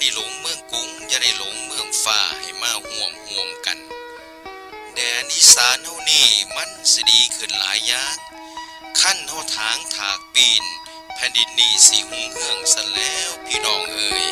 ได้หลงเมืองกรุงอย่าได้หลงเมืองฟ้าให้มาห่วมห่วมกัน แดนอีสานเฮานี่มันสิดีขึ้นหลายอย่างขั้นเฮาทางถากปีน แผ่นดินนี่สิหุ่งเฮืองสันแล้วพี่น้องเอ่ย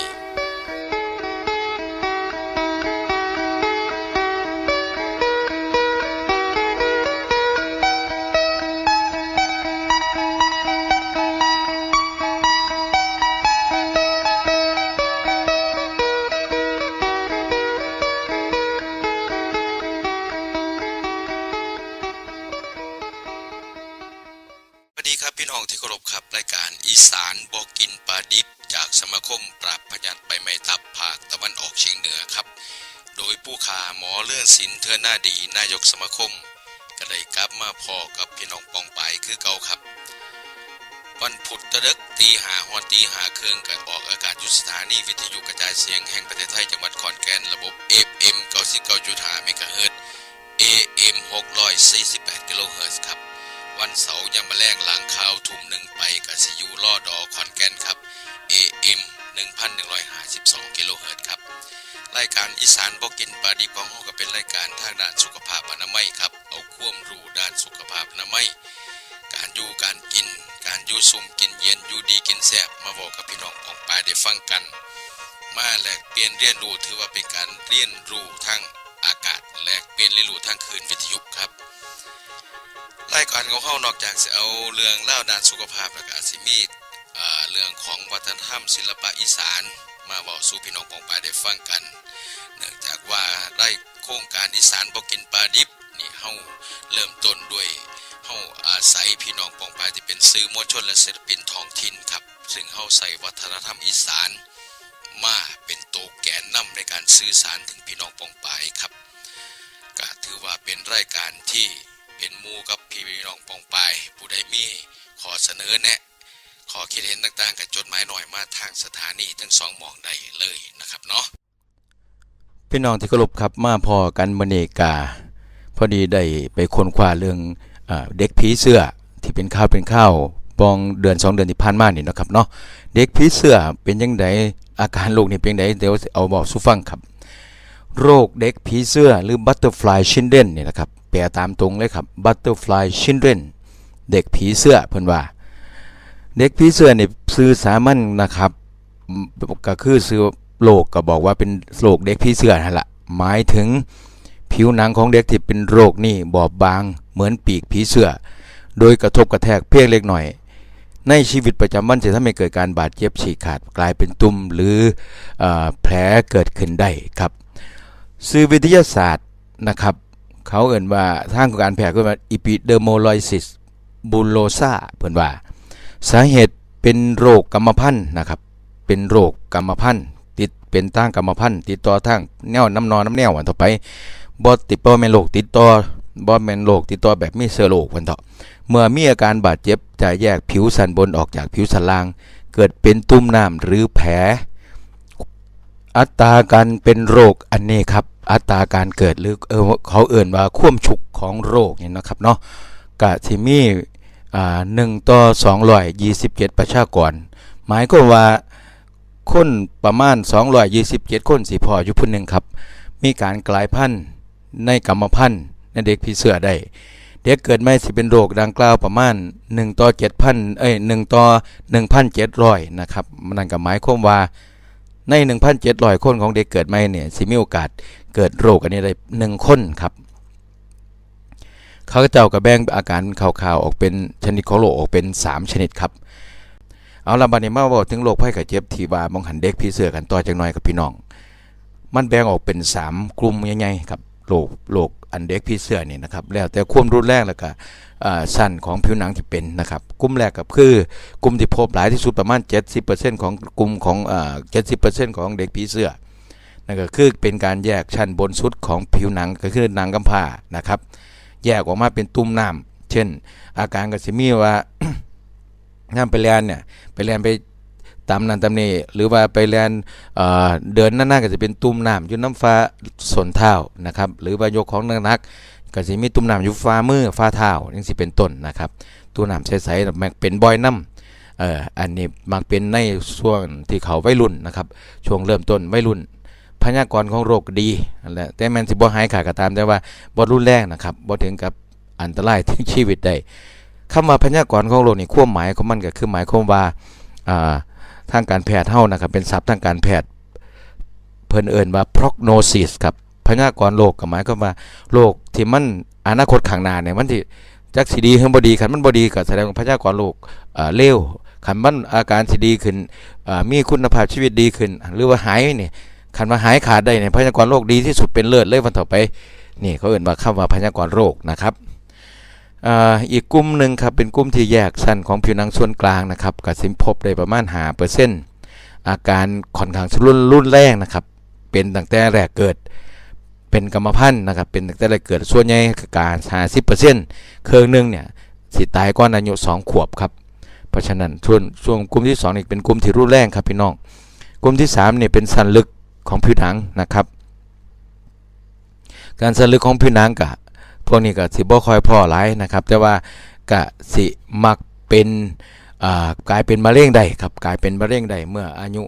ครับพี่น้องที่เคารพครับรายการอีสานบอกกินปลาดิบ จากสมาคมปราบพยัดใบไม้ทับภาคตะวันออกเฉียงเหนือครับ โดยผู้ขาหมอเลื่อนศิลป์เทอหน้าดีนายกสมาคม ก็ได้กลับมาพอกับพี่น้องปองไปคือเก่าครับ วันพุธตะเดึกตีหาหอดตีหาเครื่องกันออกอากาศยุสถานีวิทยุกระจายเสียงแห่งประเทศไทยจังหวัดขอนแก่นระบบ FM 99.5เมกะเฮิรตซ์ AM 648กิโลเฮิรตซ์ครับ วันเสาร์ยามมาแรงหลังข่าวทุ่มหนึ่งไปกับซียูล่อดอคอนแกนครับ AM 1152กิโลเฮิรตซ์ครับ รายการอีสานบอกกินปลาดิบของเฮาก็เป็นรายการทางด้านสุขภาพอนามัยครับ เอาความรู้ด้านสุขภาพอนามัย การอยู่การกิน การอยู่ซุ่มกินเย็นอยู่ดีกินแซ่บมาบอกกับพี่น้องของปลาได้ฟังกัน มาแลกเปลี่ยนเรียนรู้ถือว่าเป็นการเรียนรู้ทางอากาศแลกเปลี่ยนเรียนรู้ทางคืนวิทยุครับ รายการของเขานอกจากจะเอาเรื่องเล่าด้านสุขภาพแล้วก็อาจสิมีอ่าเรื่องของวัฒนธรรมศิลปะอีสาน มาบอกสู่พี่น้องปองปายได้ฟังกัน เนื่องจากว่าได้โครงการอีสานบอกินปลาดิบนี่เฮาเริ่มต้นด้วยเฮาอาศัยพี่น้องปองปายที่เป็นสื่อมวลชนและศิลปินท้องถิ่นครับ ซึ่งเฮาใส่วัฒนธรรมอีสานมาเป็นตัวแกนนำในการสื่อสารถึงพี่น้องปองปายครับก็ถือว่าเป็นรายการที่ เป็นมูกับพี่น้องปองปายผู้ใดมีขอเสนอแนะขอคิดเห็นต่างๆกับจดหมายหน่อยมาทางสถานีทั้งสองหมองใดเลยนะครับเนาะพี่น้องที่เคารพครับมาพอกันมเนกา พอดีได้ไปค้นคว้าเรื่องอเด็กผีเสื้อที่เป็นข้าวเป็นข้าวปองเดือนสองเดือนที่ผ่านมานี่นะครับเนาะเด็กผีเสื้อเป็นยังไงอาการโรคนี่เป็นยังไงเดี๋ยวเอาบอกสู่ฟังครับ โรคเด็กผีเสื้อหรือ butterfly children เนี่ยนะครับ ปลตามตรงเลยครับ butterfly children เด็กผีเสื้อเพิ่นว่า เด็กผีเสื้อนี่ซื้อสามัญนนะครับ ก็คือซื้อโรคก็บอกว่าเป็นโรคเด็กผีเสื้อนั่นแหละหมายถึงผิวหนังของเด็กที่เป็นโรคนี่บอบบางเหมือนปีกผีเสื้อ โดยกระทบกระแทกเพียงเล็กหน่อย ในชีวิตประจำวันจะทำให้เกิดการบาดเจ็บฉีกขาดกลายเป็นตุ่มหรือเออแผลเกิดขึ้นได้ครับ สื่อวิทยาศาสตร์นะครับ เขาเอ่นว่าทางการแพทย์ก็ว่า epidermolysis bullosa เพิ่นว่า สาเหตุเป็นโรคกรรมพันธุ์นะครับ เป็นโรคกรรมพันธุ์ติดเป็นทางกรรมพันธุ์ติดต่อทางแนวน้ำนอนน้ำแนวอันต่อไปบ่ติดบ่แมนโรคติดต่อบ่แมนโรคติดต่อแบบมีเชื้อโรคเพิ่นเถาะเมื่อมีอาการบาดเจ็บจะแยกผิวสันบนออกจากผิวสันล่าง เกิดเป็นตุ่มน้ำหรือแผลอัตราการเป็นโรคอันนี้ครับ อัตราการเกิดหรือเออเขาเอื่นว่าควมฉุกของโรคเนี่ยนะครับเนาะกะที่มีอ่าหนึ่งต่อสองร้อยยี่สิบเจ็ดประชากร หมายก็ว่าคนประมาณ227คนสีพออยู่พุ่นหนึ่งครับ มีการกลายพันธุ์ในกรรมพันธุ์ในเด็กผีเสื้อได้เด็กเกิดไม่สิเป็นโรคดังกล่าวประมาณ1ต่อ7,000เอ้ย1ต่อ1,700นะครับนั่นก็หมายความว่าใน 1,700 คนของเด็กเกิดใหม่เนี่ยสิมีโอกาส เกิดโรคอันนี้ได้1คนครับ เขาเจ้าก็แบ่งอาการข่าวๆออกเป็นชนิดของโรคออกเป็น 3 ชนิดครับ เอาละบัดนี้มาเว้าถึงโรคภัยไข้เจ็บที่ว่ามองหันเด็กพี่เสือกันต่อจักหน่อยกับพี่น้อง มันแบ่งออกเป็น 3 กลุ่มใหญ่ๆครับโรคโรคอันเด็กพี่เสือนี่นะครับแล้วแต่ความรุนแรงแล้วก็สั้นของผิวหนังที่เป็นนะครับกลุ่มแรกก็คือกลุ่มที่พบหลายที่สุดประมาณ 70%ของกลุ่มของเจ็ดสิบเปอ่า70%ของเด็กผีเสื้อ นั่นก็คือเป็นการแยกชั้นบนสุดของผิวหนังก็คือหนังกำพร้านะครับ แยกออกมาเป็นตุ่มน้ำเช่น อาการก็สิมีว่าน้ำไปเรียนเนี่ยไปเรียนไปตามนั้นตามนี้หรือว่าไปเรียนเเดินหน้าๆก็จะเป็นตุ่มน้ำอยู่น้ำฟ้าส่วนเท้านะครับ หรือว่ายกของหนักๆก็สิมีตุ่มน้ำอยู่ฟ้ามือฟ้าเท้าจังสิเป็นต้นนะครับตุ่มน้ำใสๆแบบเป็นบอยน้เอ่ออันนี้มักเป็นในช่วงที่เขาวัยรุ่นนะครับ ช่วงเริ่มต้นวัยรุ่น พยากรณ์ของโรคดีนั่นแหละแต่แมันสิบ่หายขาดก็ตามแต่ว่าบ่รุนแรงนะครับบ่ถึงกับอันตรายถึงชีวิตได้คำว่าพยากรณ์ของโรคนี่ความหมายของมันก็คือหมายความว่าอ่าทางการแพทย์เฮานะครับเป็นศัพท์ทางการแพทย์เพิ่นเอิ้นว่า prognosis ครับพยากรณ์โรคก็หมายความว่าโรคที่มันอนาคตข้างหน้าเนี่ยมันสิจักสิดีหรือบ่ดีคันมันบ่ดีก็แสดงว่าพยากรณ์โรคเอ่อเลวคันมันอาการสิดีขึ้นมีคุณภาพชีวิตดีขึ้น หรือว่าหายนี่ คันว่าหายขาดได้เนี่ยพยากรณ์โรคดีที่สุดเป็นเลิศเลยวันต่อไปนี่เขาเอ่นว่าคำว่าพยากรณ์โรคนะครับอ่าอีกกลุ่มหนึ่งครับเป็นกลุ่มที่แยกสั้นของผิวหนังส่วนกลางนะครับกับสิมพบได้ประมาณหาเปอร์เซ็นต์อาการค่อนข้างรุนรุนแรงนะครับเป็นตั้งแต่แรกเกิดเป็นกรรมพันธุ์นะครับเป็นตั้งแต่แรกเกิดส่วนใหญ่การหาสิบเปอร์เซ็นต์เครื่องหนึ่งเนี่ยสิตายก่อนอายุสองขวบครับเพราะฉะนั้นช่วงช่วงกลุ่มที่สองนี่เป็นกลุ่มที่รุนแรงครับพี่น้องกลุ่มที่สามเนี่ยเป็นสันลึก ของผิวหนังนะครับ การสลึกของผิวหนังกะพวกนี้ก็สิบ่ค่อยพ่อหลายนะครับ แต่ว่ากะสิมักเป็นกลายเป็นมะเร็งได้ครับกลายเป็นมะเร็งได้เมื่ออายุ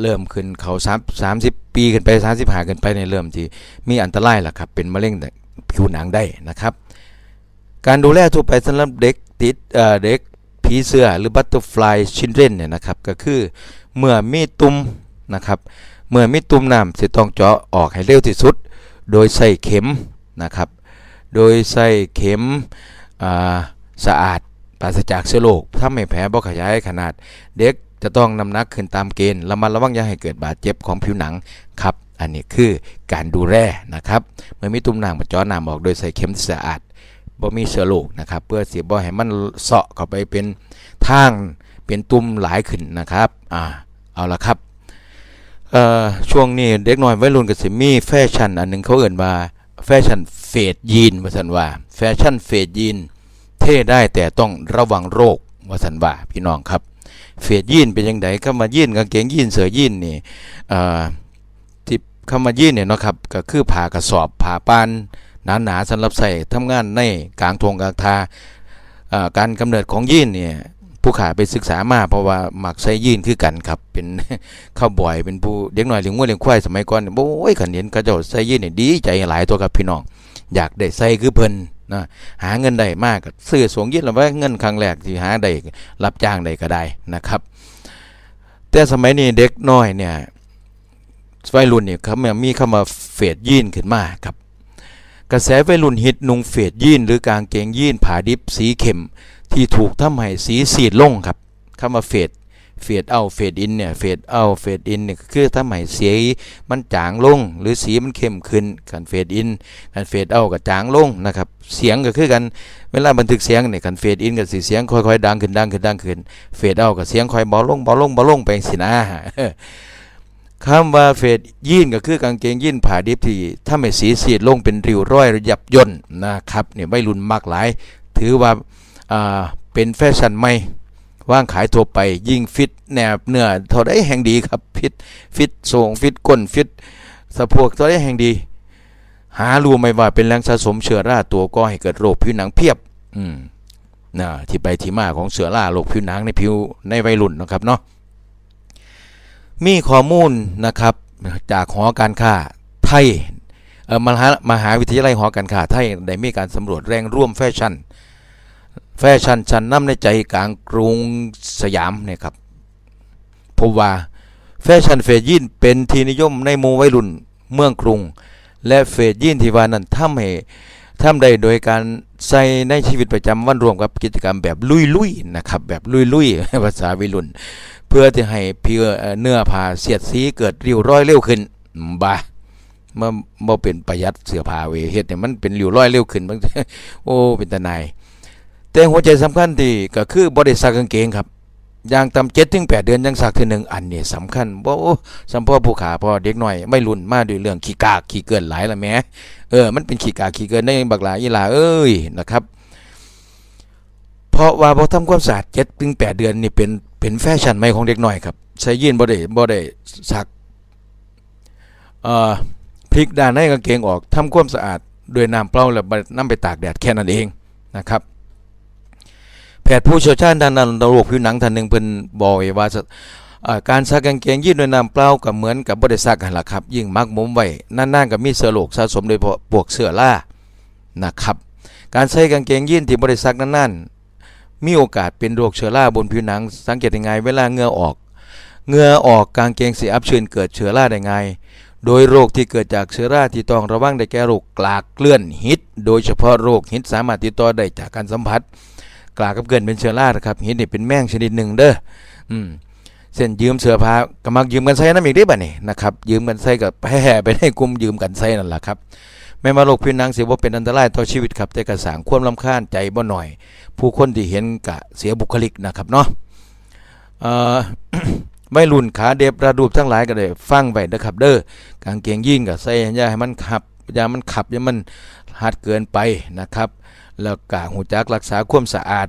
เริ่มขึ้นเขา3 30ปีขึ้นไป35ขึ้นไปในเริ่มที่มีอันตรายล่ะครับเป็นมะเร็งผิวหนังได้นะครับ การดูแลทั่วไปสำหรับเด็กติดเเด็กผีเสื้อหรือ butterfly children เนี่ยนะครับก็คือเมื่อมีตุ่มนะครับ เมื่อมีตุ่มน้ำจะต้องเจาะออกให้เร็วที่สุด โดยใส่เข็มนะครับ โดยใส่เข็มสะอาดปราศจากเชื้อโรคถ้าไม่แผลบ่ขยายขนาด เด็กจะต้องนำหนักขึ้นตามเกณฑ์ระมัดระวังอย่าให้เกิดบาดเจ็บของผิวหนังครับ อันนี้คือการดูแลนะครับ เมื่อมีตุ่มน้ำมาเจาะน้ำออกโดยใส่เข็มสะอาดบ่มีเชื้อโรคนะครับ เพื่อเสียบ่ให้มันเสาะเข้าไปเป็นทางเป็นตุ่มหลายขึ้นนะครับอ่าเอาละครับ ช่วงนี้เด็กน้อยวัยรุ่นก็สิมีแฟชั่นอันหนึงเขาเอ่นว่าแฟชั่นเฟดยีนว่าซั่นว่า แฟชั่นเฟดยีนเท่ได้แต่ต้องระวังโรคว่าซั่นว่าพี่น้องครับ เฟดยีนเป็นจังไดคำว่ายีนกางเกงยีนเสื้อยีนนี่ที่คำว่ายีนเนี่ยนะครับก็คือผ้ากระสอบผ้าปานหนาๆสำหรับใส่ทำงานในกลางทงกลางทาการกำเนิดของยีนเนี่ย ผู้ขาไปศึกษามาเพราะว่าหมักใส่ยีนคือกันครับ เป็นเข้าบ่อยเป็นผู้เด็กหน้อยเลี้ยงวัวเลี้ยงควายสมัยก่อนโอ้ยขันเห็นเขาเจ้าใส่ยีนเนี่ยดีใจหลายตัวกับพี่น้อง อยากได้ใส่คือเพิ่นนะหาเงินได้มากกซื้อสวงยีนแล้วว่าเงินครั้งแรกที่หาได้รับจ้างได้ก็ได้นะครับ แต่สมัยนี้เด็กน้อยเนี่ยวัยรุ่นเนี่ยเขามีคำว่าเฟดยีนขึ้นมาครับกระแสวัยรุ่นฮิตนุ่งเฟดยีนหรือกางเกงยีนผ่าดิบสีเข้ม ที่ถูกทำให้สีสีดลงครับคำว่าเฟดเฟดเอาเฟดอินเนี่ยเฟดเอาเฟดอินเนี่ยคือทำให้สีมันจางลง หรือสีมันเข้มขึ้นกันเฟดอินกันเฟดเอาก็จางลงนะครับเสียงก็คือกันเวลาบันทึกเสียงเนี่ยกันเฟดอินกับสีเสียงค่อยๆดังขึ้นดังขึ้นดังขึ้นเฟดเอากับเสียงค่อยเบาลงเบาลงเบาลงไปสินะคำว่าเฟดยีนก็คือกางเกงยีนผ่าดิบที่ถ้าไม่สีสีดลงเป็นริ้วร้อยหยับย่นนะครับเนี่ยไม่รุนมากหลาย ถือว่า เป็นแฟชั่นใหม่ว่างขายทั่วไปยิ่งฟิตแนบเนื้อเท่าได้แห่งดีครับฟิตฟิตทรงฟิตก้นฟิตสะโพกเท่าได้แห่งดี หารู้ไหมว่าเป็นแรงสะสมเชื้อราตัวก็ให้เกิดโรคผิวหนังเพียบ อืมนะที่ไปที่มาของเชื้อราโรคผิวหนังในผิวในวัยรุ่นนะครับเนาะมีข้อมูลนะครับจากหอการค้าไทยมหามหาวิทยาลัยหอการค้าไทยได้มีการสำรวจแรงร่วมแฟชั่น แฟชั่นชั้นนำในใจกลางกรุงสยามเนี่ยครับพบว่าแฟชั่นเฟยินเป็นที่นิยมในหมู่วัยรุ่นเมืองกรุง และเฟยินที่ว่านั้นทำให้ทำได้โดยการใส่ในชีวิตประจำวันรวมกับกิจกรรมแบบลุยๆนะครับแบบลุยๆภาษาวัยรุ่น เพื่อที่ให้เพื่อเนื้อผ้าเสียดสีเกิดริ้วรอยเร็วขึ้นอืมบ้ามันบ่เป็นประหยัดเสื้อผ้าเวเฮ็ดเนี่ยมันเป็นริ้วรอยเร็วขึ้นบางโอ้เป็นตาหนาย แต่หัวใจสำคัญที่ก็คือบริษัทกางเกงครับอย่างต่ำเจ็ดถึงแปดเดือนยังสักทีหนึ่งอันนี้สำคัญบ่โอ้สัมพ่อผู้ขาพ่อเด็กหน่อยไม่รุนมาด้วยเรื่องขี้กากขี้เกินหลายละแม่เออมันเป็นขี้กากขี้เกินได้บักหลายอีหลาเอ้ยนะครับ เพราะว่าพอทำความสะอาดเจ็ดถึงแปดเดือนนี่เป็นเป็นแฟชั่นใหม่ของเด็กหน่อยครับใส่ยีนบ่ได้บ่ได้ซักเอ่อพลิกด้านในกางเกงออกทำความสะอาดด้วยน้ำเปล่าแล้วนำไปตากแดดแค่นั้นเองนะครับ แพทย์ผู้เชี่ยวชาญด้านโรคผิวหนังท่านหนึ่งเพิ่นบอกไว้ว่าการซักกางเกงยีนด้วยน้ำเปล่าก็เหมือนกับบ่ได้ซักกันล่ะครับ ยิ่งมักหมมไว้นานๆก็มีเชื้อโรคสะสมโดยเฉพาะพวกเชื้อรานะครับการใส่กางเกงยีนที่บ่ได้ซักนานๆ มีโอกาสเป็นโรคเชื้อราบนผิวหนัง สังเกตยังไงเวลาเหงื่อออกเหงื่อออกกางเกงสีอับชื้นเกิดเชื้อราได้ไง โดยโรคที่เกิดจากเชื้อราที่ต้องระวังได้แก่โรคกลากเกลื่อนฮิต โดยเฉพาะโรคฮิตสามารถติดต่อได้จากการสัมผัส กลากกับเกลื่อนเป็นเชื้อรานะครับฮิตนี่เป็นแมงชนิดหนึ่งเด้ออืมเส้นยืมเสื้อผ้าก็มักยืมกันใส่น้ำอีกได้บ่นี่นะครับยืมกันใส่กับแห่ไปในกลุ่มยืมกันใส่นั่นแหละครับแม้ว่าโรคผิวหนังเสิบ่าเป็นอันตรายต่อชีวิตครับแต่ก็สางความรำค้าญใจบ่หน่อย ผู้คนที่เห็นก็เสียบุคลิกนะครับเนาะเอ่รุ่นขาเด็บระดูปทั้งหลายก็ได้ฟังไว้นะครับ เด้อกางเกงยีนก็ใส่ยาให้มันขับยามันขับยามันหัดเกินไปนะครับ แล้วก็หูจักรักษาความสะอาด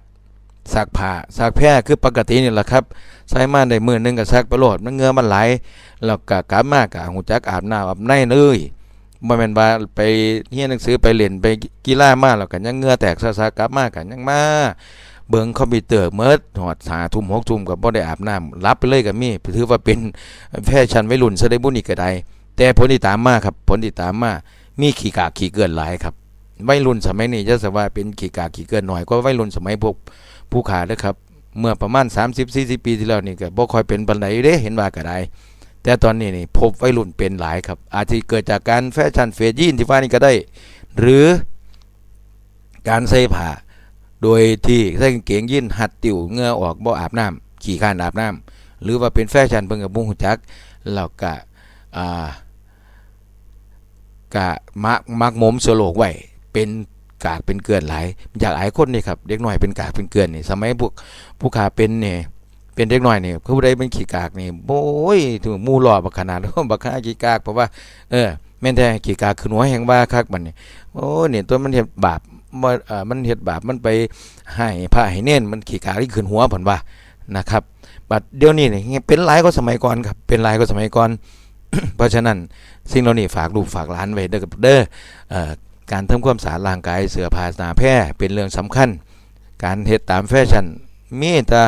ซักผ้าซักแพร่คือปกตินี่แหละครับใส่มาได้มื้อหนึงก็ซักไปโลดมันเงือมันไหลแล้วก็กลับมาก็หูจักอาบน้ำอาบในเลยบ่แม่นว่าไปเรียนหนังสือไปเล่นไปกีฬามาแล้วก็ยังเงือแตกซะๆกลับมาก็ยังมาเบิ่งคอมพิวเตอร์เมิดหอด5ทุ่ม6ทุ่มก็บ่ได้อาบน้ำรับไปเลยก็มีถือว่าเป็นแฟชั่นวัยรุ่นซะได้บุญอีกก็ได้แต่ผลที่ตามมาครับผลที่ตามมามีขี้กากขี้เกินหลายครับ วัยรุ่นสมัยนี้จะสว่าเป็นขี้กากขี้เกินหน่อยกว่าวัยรุ่นสมัยพวกผู้ขาเด้อครับ เมื่อประมาณ 30-40 ปีที่แล้วนี่ก็บ่ค่อยเป็นปานใดเด้เห็นว่าก็ได้ แต่ตอนนี้นี่พบวัยรุ่นเป็นหลายครับ อาจจะเกิดจากการแฟชั่นเฟรยีนที่ว่านี่ก็ได้ หรือการใส่ผ้าโดยที่ใส่กางเกงยีนหัดติ่วเงื่อออกบ่อาบน้ำขี้ข้านอาบน้ำหรือว่าเป็นแฟชั่นเพิ่นก็บ่ฮู้จักแล้วก็อ่ากะมักมักหมมสโลกไว้ เป็นกากเป็นเกลือนหลาย อยากอายคนนี่ครับเด็กน้อยเป็นกากเป็นเกลือนนี่สมัยพวกผู้ขาเป็นเนี่ยเป็นเด็กน้อยนี่ผู้ใดเป็นขี้กากนี่โอ้ยถึงมูหล่อบักขนาดบักขนาดขี้กากเพราะว่าเออแม่นแท้ขี้กากคือหัวแห่งว่าคักบัดนี่โอ้เนี่ยตัวมันเฮ็ดบาปบ่เอ่อมันเฮ็ดบาปมันไปให้พระให้เน้นมันขี้กากที่ขึ้นหัวเพิ่นว่านะครับบัดเดี๋ยวนี้เนี่ยเป็นหลายกว่าสมัยก่อนครับเป็นหลายกว่าสมัยก่อนเพราะฉะนั้นสิ่งเหล่านี้ฝากลูกฝากหลานไว้เด้อกับเด้อเอ่อ การทำความสะอาดร่างกายเสื้อผ้าหนาแพร่เป็นเรื่องสำคัญ การเฮ็ดตามแฟชั่นมีแต่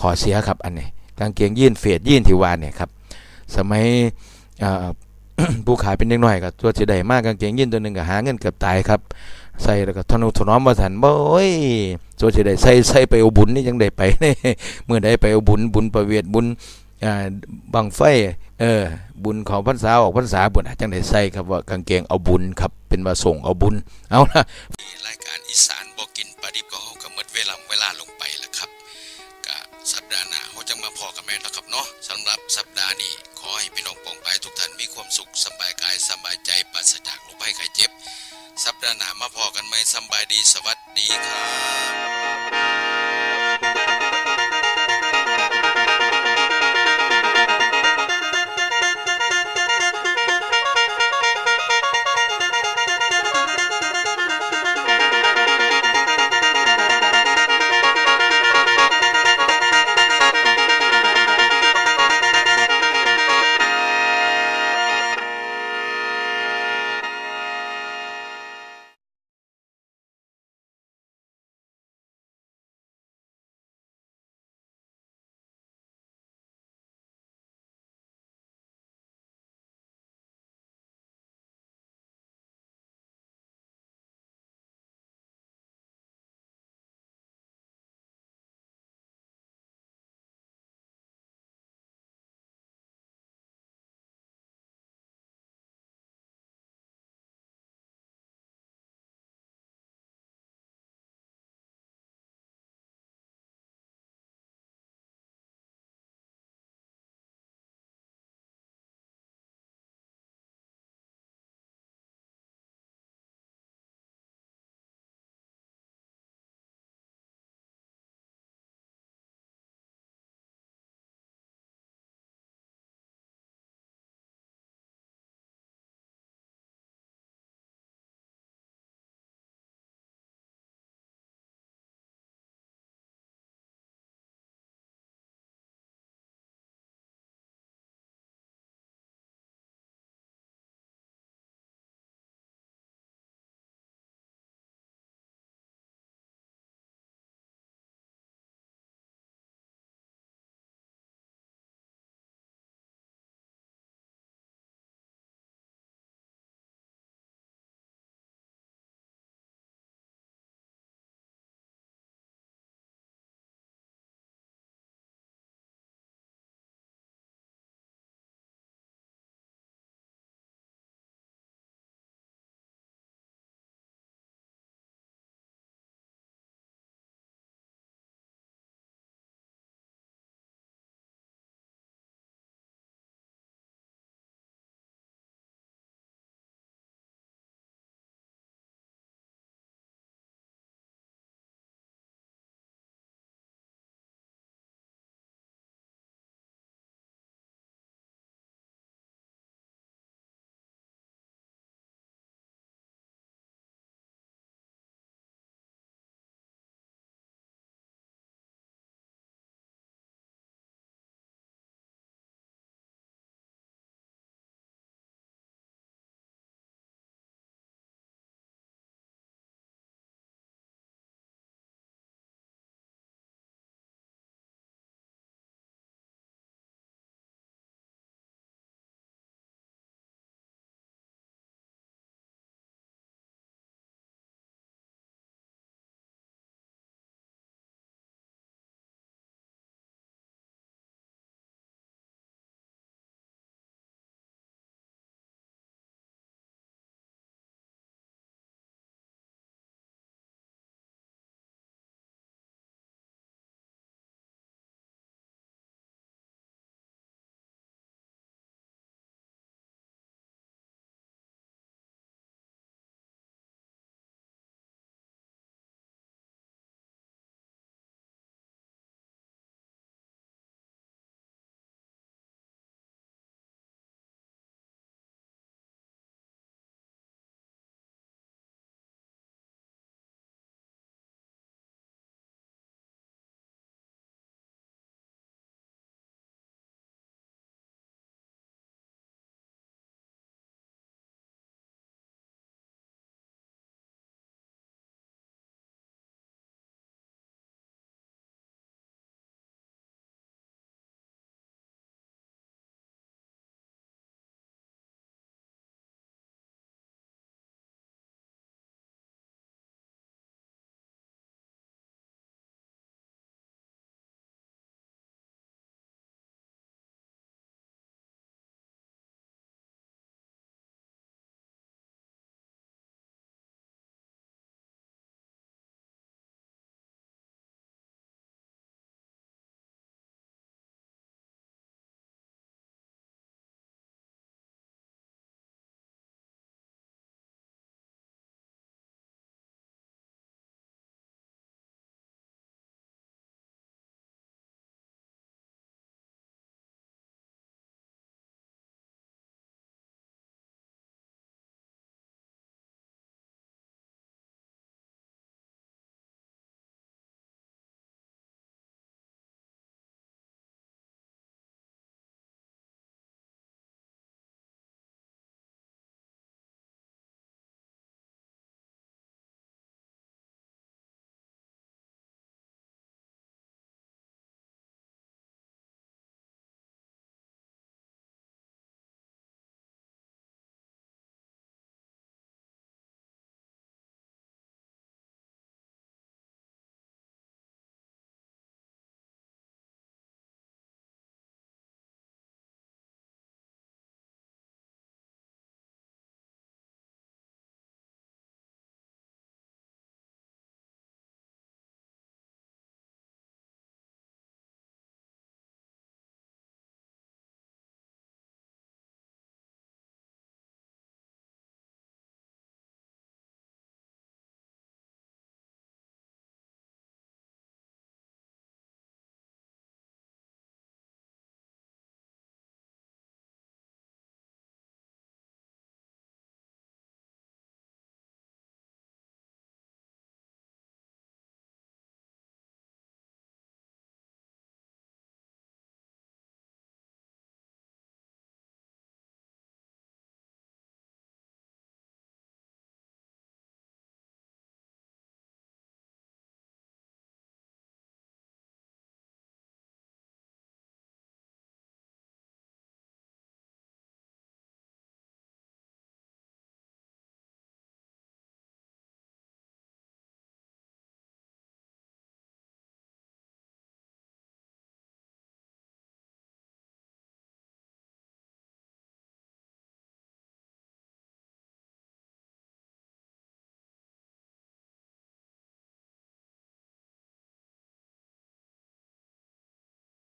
ขอเสียครับอันนี้กางเกงยีนเฟดยีนที่ว่าเนี่ยครับสมัยผู้ขายเป็นเด็กน้อยก็ตัวสิได้มากกางเกงยีนตัวหนึงก็หาเงินเกือบตายครับใส่แล้วก็ทนุถนอมบ่ทันบ่โอ้ยตัวสิได้ใส่ใส่ไปเอาบุญนี่ยังได้ไปเมื่อใดไปเอาบุญบุญประเวทบุญ บังไฟเออบุญของพรรษาออกพรรษาบุญจังได้ใส่ครับว่ากางเกงเอาบุญครับเป็นว่าส่งเอาบุญเอาละรายการอีสานบอกกินปลาดิบก็เฮาก็หมดเวลาเวลาลงไปแล้วครับกะสัปดาห์หน้าเฮาจะมาพอกันแม่นแล้วครับเนาะสำหรับสัปดาห์นี้ขอให้พี่น้องปองไปทุกท่านมีความสุขสบายกายสบายใจปราศจากโรคภัยไข้เจ็บ สัปดาห์หน้ามาพอกันไหมสบายดีสวัสดีครับ